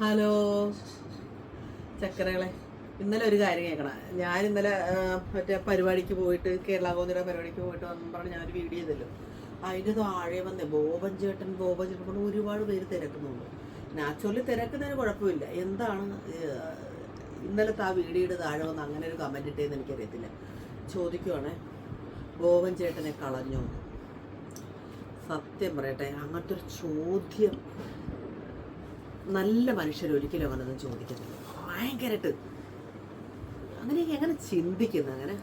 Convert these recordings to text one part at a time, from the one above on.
Hello. ചക്കരകളെ ഇന്നലെ ഒരു കാര്യം കേൾക്കണം. ഞാൻ ഇന്നലെ മറ്റേ പരിപാടിക്ക് പോയിട്ട് കേരള കോന്നിര പരിപാടിക്ക് പോയിട്ട് വന്നു പറഞ്ഞ് ഞാനൊരു വീഡിയോ ചെയ്തല്ലോ. അതിന്റെ താഴെ വന്നേ ബോബൻ ചേട്ടൻ ബോബൻ ചേട്ടൻ പറഞ്ഞ് ഒരുപാട് പേര് തിരക്കുന്നുണ്ട്. നാച്ചുറലി തിരക്കുന്നതിന് കുഴപ്പമില്ല. എന്താണ് ഇന്നലത്തെ ആ വീഡിയോയുടെ താഴെ വന്ന് അങ്ങനെ ഒരു കമന്റ് ഇട്ടേന്ന് എനിക്കറിയത്തില്ല. ചോദിക്കുവാണേ ബോബൻ ചേട്ടനെ കളഞ്ഞോ സത്യം പറയട്ടെ അങ്ങനത്തെ ഒരു ചോദ്യം നല്ല മനുഷ്യർ ഒരിക്കലും അങ്ങനൊന്നും ചോദിക്കുന്നില്ല ഭയങ്കരമായിട്ട്. അങ്ങനെയൊക്കെ എങ്ങനെ ചിന്തിക്കുന്നു? അങ്ങനെ.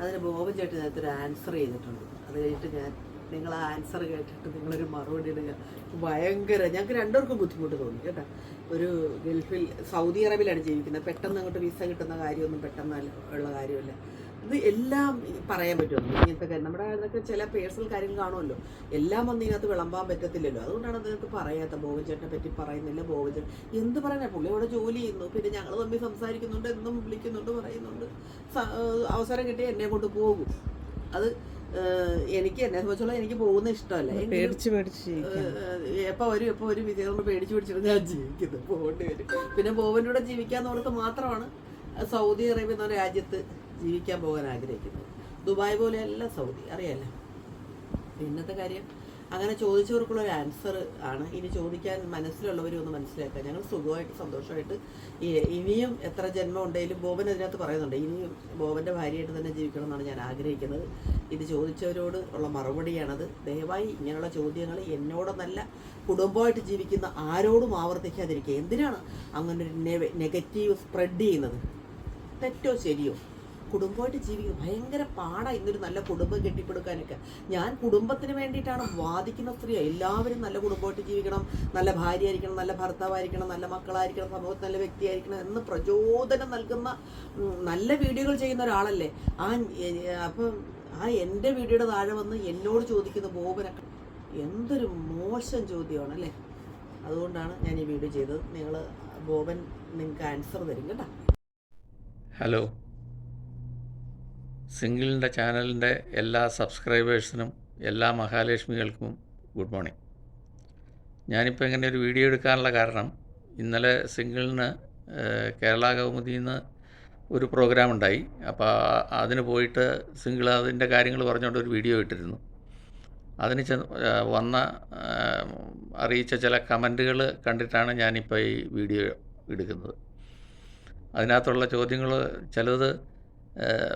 അതിന് ബോബൻ ചേട്ടൻ ഒരു ആൻസർ ചെയ്തിട്ടുണ്ട്. അത് കഴിഞ്ഞിട്ട് ഞാൻ നിങ്ങൾ ആ ആൻസർ കേട്ടിട്ട് നിങ്ങളൊരു മറുപടി ഇടുക. ഭയങ്കര. ഞങ്ങൾക്ക് രണ്ടുപേർക്കും ബുദ്ധിമുട്ട് തോന്നി കേട്ടോ. ഒരു ഗൾഫിൽ സൗദി അറേബ്യയിലാണ് ജീവിക്കുന്നത്. പെട്ടെന്ന് അങ്ങോട്ട് വിസ കിട്ടുന്ന കാര്യമൊന്നും പെട്ടെന്ന് ഉള്ള കാര്യമല്ല. ഇത് എല്ലാം പറയാൻ പറ്റുമോ? ഇങ്ങനത്തെ കാര്യം. നമ്മുടെ അതൊക്കെ ചില പേഴ്സണൽ കാര്യങ്ങൾ കാണുമല്ലോ. എല്ലാം വന്ന് ഇതിനകത്ത് വിളമ്പാൻ പറ്റത്തില്ലല്ലോ. അതുകൊണ്ടാണ് അതിനകത്ത് പറയാത്ത ബോബൻ ചേട്ടനെ പറ്റി പറയുന്നില്ല ബോബൻ ചേട്ടൻ എന്ത് പറയാനാ? പുള്ളി അവിടെ ജോലി ചെയ്യുന്നു. പിന്നെ ഞങ്ങൾ തമ്മിൽ സംസാരിക്കുന്നുണ്ട് എന്നും വിളിക്കുന്നുണ്ട് പറയുന്നുണ്ട്. അവസരം കിട്ടി എന്നെ കൊണ്ട് പോകും. അത് എനിക്ക് എന്നെ സംബന്ധിച്ചോളം എനിക്ക് പോകുന്ന ഇഷ്ടമല്ല. പേടിച്ച് പേടിച്ച്. എപ്പോൾ വരും എപ്പോൾ വരും വിജയം നമ്മൾ പേടിച്ച് പിടിച്ചിട്ട് ഞാൻ ജീവിക്കുന്നത് പോകേണ്ടി വരും. പിന്നെ ബോബന്റെ കൂടെ ജീവിക്കാന്ന് ഓർത്ത് മാത്രമാണ് സൗദി അറേബ്യ എന്ന രാജ്യത്ത് ജീവിക്കാൻ പോകാൻ ആഗ്രഹിക്കുന്നത്. ദുബായ് പോലെയല്ല സൗദി അറിയാലോ? ഇന്നത്തെ കാര്യം അങ്ങനെ ചോദിച്ചവർക്കുള്ള ഒരു ആൻസർ ആണ്. ഇനി ചോദിക്കാൻ മനസ്സിലുള്ളവരും ഒന്ന് മനസ്സിലാക്കുക. ഞങ്ങൾ സുഖമായിട്ട് സന്തോഷമായിട്ട് ഇനിയും എത്ര ജന്മം ഉണ്ടെങ്കിലും ബോബൻ അതിനകത്ത് പറയുന്നുണ്ട്. ഇനിയും ബോബന്റെ ഭാര്യയായിട്ട് തന്നെ ജീവിക്കണം എന്നാണ് ഞാൻ ആഗ്രഹിക്കുന്നത്. ഇത് ചോദിച്ചവരോട് ഉള്ള മറുപടിയാണത്. ദയവായി ഇങ്ങനെയുള്ള ചോദ്യങ്ങൾ എന്നോടൊന്നല്ല കുടുംബമായിട്ട് ജീവിക്കുന്ന ആരോടും ആവർത്തിക്കാതിരിക്കുക. എന്തിനാണ് അങ്ങനെ നെഗറ്റീവ് സ്പ്രെഡ് ചെയ്യുന്നത്? തെറ്റോ ശരിയോ? കുടുംബമായിട്ട് ജീവിക്കുന്നത് ഭയങ്കര പാടാണ് ഇന്നൊരു നല്ല കുടുംബം കെട്ടിപ്പടുക്കാനൊക്കെ. ഞാൻ കുടുംബത്തിന് വേണ്ടിയിട്ടാണ് വാദിക്കുന്ന സ്ത്രീയാണ് എല്ലാവരും നല്ല കുടുംബമായിട്ട് ജീവിക്കണം. നല്ല ഭാര്യ ആയിരിക്കണം നല്ല ഭർത്താവായിരിക്കണം നല്ല മക്കളായിരിക്കണം സമൂഹത്തിൽ നല്ല വ്യക്തിയായിരിക്കണം എന്ന് പ്രചോദനം നൽകുന്ന നല്ല വീഡിയോകൾ ചെയ്യുന്ന ഒരാളല്ലേ. ആ അപ്പം ആ എന്റെ വീഡിയോയുടെ താഴെ വന്ന് എന്നോട് ചോദിക്കുന്ന ബോബനൊക്കെ എന്തൊരു മോശം ചോദ്യമാണ് അല്ലേ അതുകൊണ്ടാണ് ഞാൻ ഈ വീഡിയോ ചെയ്തത്. നിങ്ങൾ ബോബൻ നിങ്ങൾക്ക് ആൻസർ തരും കേട്ടോ. ഹലോ സിംഗിളിന്റെ ചാനലിന്റെ എല്ലാ സബ്സ്ക്രൈബേഴ്സിനും എല്ലാ മഹാലക്ഷ്മികൾക്കും ഗുഡ് മോർണിംഗ്. ഞാനിപ്പോൾ ഇങ്ങനെ ഒരു വീഡിയോ എടുക്കാനുള്ള കാരണം ഇന്നലെ സിംഗിളിന് കേരള കൗമുദിയിൽ നിന്ന് ഒരു പ്രോഗ്രാം ഉണ്ടായി. അപ്പോൾ അതിന് പോയിട്ട് സിംഗിൾ അതിന്റെ കാര്യങ്ങൾ പറഞ്ഞുകൊണ്ട് ഒരു വീഡിയോ ഇട്ടിരുന്നു. അതിന് വന്ന അറിയിച്ച ചില കമന്റുകൾ കണ്ടിട്ടാണ് ഞാനിപ്പോൾ ഈ വീഡിയോ എടുക്കുന്നത്. അതിനകത്തുള്ള ചോദ്യങ്ങൾ ചിലത്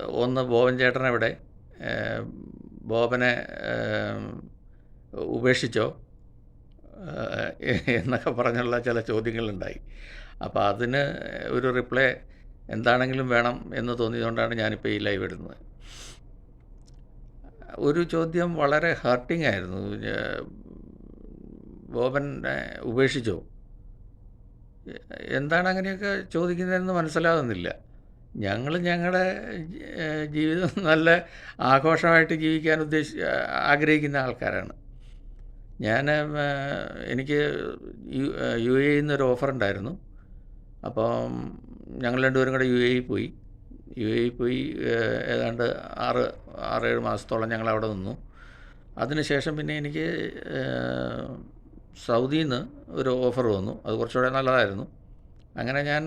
ഒന്ന് ബോബൻ ഏഹ്, ബോബനെ ഉപേക്ഷിച്ചോ എന്നൊക്കെ പറഞ്ഞുള്ള ചില ചോദ്യങ്ങളുണ്ടായി. അപ്പോൾ അതിന് ഒരു റിപ്ലൈ എന്താണെങ്കിലും വേണം എന്ന് തോന്നിയതുകൊണ്ടാണ് ഞാനിപ്പോൾ ഈ ലൈവ് ഇടുന്നത്. ഒരു ചോദ്യം വളരെ ഹർട്ടിംഗ് ആയിരുന്നു. ബോബനെ ഉപേക്ഷിച്ചോ? എന്താണ് അങ്ങനെയൊക്കെ ചോദിക്കുന്നതെന്ന് മനസ്സിലാകുന്നില്ല ഞങ്ങൾ ഞങ്ങളുടെ ജീവിതം നല്ല ആഘോഷമായിട്ട് ജീവിക്കാൻ ഉദ്ദേശി ആഗ്രഹിക്കുന്ന ആൾക്കാരാണ്. ഞാൻ എനിക്ക് യു എ നിന്നൊരു ഓഫർ ഉണ്ടായിരുന്നു അപ്പം ഞങ്ങൾ രണ്ടുപേരും കൂടെ യു എ പോയി. യു എ പോയി ഏതാണ്ട് ആറ് ആറേഴ് മാസത്തോളം ഞങ്ങൾ അവിടെ നിന്നു. അതിനുശേഷം പിന്നെ എനിക്ക് സൗദിയിൽ നിന്ന് ഒരു ഓഫർ വന്നു. അത് കുറച്ചുകൂടെ നല്ലതായിരുന്നു. അങ്ങനെ ഞാൻ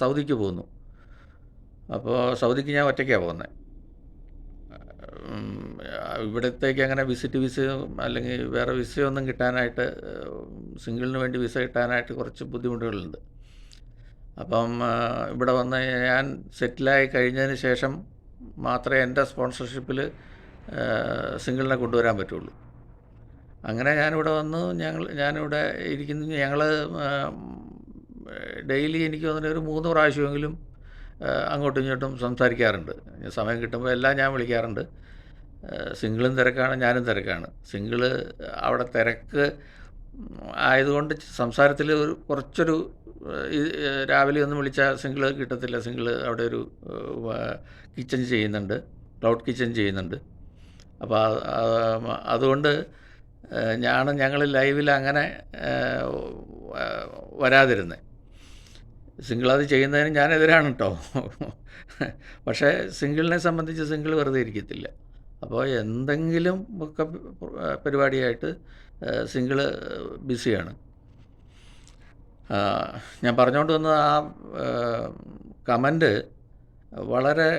സൗദിക്ക് പോന്നു. അപ്പോൾ സൗദിക്ക് ഞാൻ ഒറ്റയ്ക്കാണ് പോകുന്നത് ഇവിടത്തേക്ക് അങ്ങനെ വിസിറ്റ് വിസ അല്ലെങ്കിൽ വേറെ വിസയൊന്നും കിട്ടാനായിട്ട് സിംഗിളിന് വേണ്ടി വിസ കിട്ടാനായിട്ട് കുറച്ച് ബുദ്ധിമുട്ടുകളുണ്ട്. അപ്പം ഇവിടെ വന്ന് ഞാൻ സെറ്റിലായി കഴിഞ്ഞതിന് ശേഷം മാത്രമേ എന്റെ സ്പോൺസർഷിപ്പിൽ സിംഗിളിനെ കൊണ്ടുവരാൻ പറ്റുള്ളൂ. അങ്ങനെ ഞാനിവിടെ വന്നു ഞങ്ങൾ ഞാനിവിടെ ഇരിക്കുന്ന. ഞങ്ങൾ ഡെയിലി എനിക്ക് തോന്നുന്ന ഒരു മൂന്ന് പ്രാവശ്യമെങ്കിലും അങ്ങോട്ടും ഇങ്ങോട്ടും സംസാരിക്കാറുണ്ട്. സമയം കിട്ടുമ്പോൾ എല്ലാം ഞാൻ വിളിക്കാറുണ്ട്. സിംഗിളും തിരക്കാണ് ഞാനും തിരക്കാണ്. സിംഗിൾ അവിടെ തിരക്ക് ആയതുകൊണ്ട് സംസാരത്തിൽ ഒരു കുറച്ചൊരു രാവിലെ ഒന്ന് വിളിച്ചാൽ സിംഗിൾ കിട്ടത്തില്ല. സിംഗിൾ അവിടെ ഒരു കിച്ചൺ ചെയ്യുന്നുണ്ട്. ക്ലൗഡ് കിച്ചൺ ചെയ്യുന്നുണ്ട്. അപ്പോൾ അതുകൊണ്ട് ഞാൻ ഞങ്ങൾ ലൈവിൽ അങ്ങനെ വരാതിരുന്നത് സിംഗിൾ അത് ചെയ്യുന്നതിന് ഞാൻ എതിരാണ് കേട്ടോ പക്ഷേ സിംഗിളിനെ സംബന്ധിച്ച് സിംഗിൾ വെറുതെ ഇരിക്കത്തില്ല. അപ്പോൾ എന്തെങ്കിലും ഒക്കെ പരിപാടിയായിട്ട് സിംഗിൾ ബിസിയാണ്. ഞാൻ പറഞ്ഞുകൊണ്ട് വന്ന ആ കമന്റ് വളരെ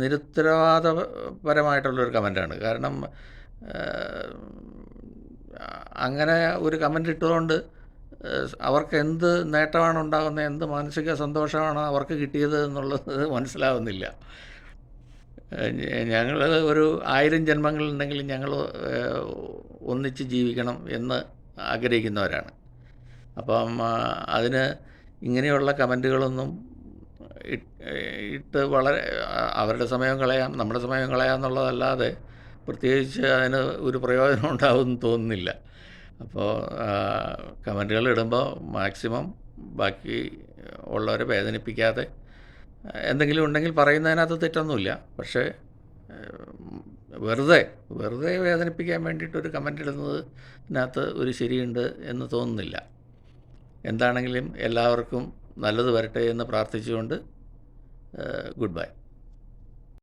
നിരുത്തരവാദപരമായിട്ടുള്ളൊരു കമന്റാണ്. കാരണം അങ്ങനെ ഒരു കമന്റ് ഇട്ടതുകൊണ്ട് അവർക്ക് എന്ത് നേട്ടമാണ് ഉണ്ടാകുന്നത് എന്ത് മാനസിക സന്തോഷമാണ് അവർക്ക് കിട്ടിയത് എന്നുള്ളത് മനസ്സിലാവുന്നില്ല. ഞങ്ങൾ ഒരു ആയിരം ജന്മങ്ങളുണ്ടെങ്കിൽ ഞങ്ങൾ ഒന്നിച്ച് ജീവിക്കണം എന്ന് ആഗ്രഹിക്കുന്നവരാണ്. അപ്പം അതിന് ഇങ്ങനെയുള്ള കമന്റുകളൊന്നും ഇട്ട് വളരെ അവരുടെ സമയം കളയാം നമ്മുടെ സമയം കളയാം എന്നുള്ളതല്ലാതെ പ്രത്യേകിച്ച് അതിന് ഒരു പ്രയോജനം ഉണ്ടാവുമെന്ന് തോന്നുന്നില്ല. അപ്പോൾ കമന്റുകൾ ഇടുമ്പോൾ മാക്സിമം ബാക്കി ഉള്ളവരെ വേദനിപ്പിക്കാതെ എന്തെങ്കിലും ഉണ്ടെങ്കിൽ പറയുന്നതിനകത്ത് തെറ്റൊന്നുമില്ല. പക്ഷേ വെറുതെ വെറുതെ വേദനിപ്പിക്കാൻ വേണ്ടിയിട്ടൊരു കമന്റ് ഇടുന്നതിനകത്ത് ഒരു ശരിയുണ്ട് എന്ന് തോന്നുന്നില്ല. എന്താണെങ്കിലും എല്ലാവർക്കും നല്ലത് വരട്ടെ എന്ന് പ്രാർത്ഥിച്ചുകൊണ്ട് ഗുഡ് ബൈ.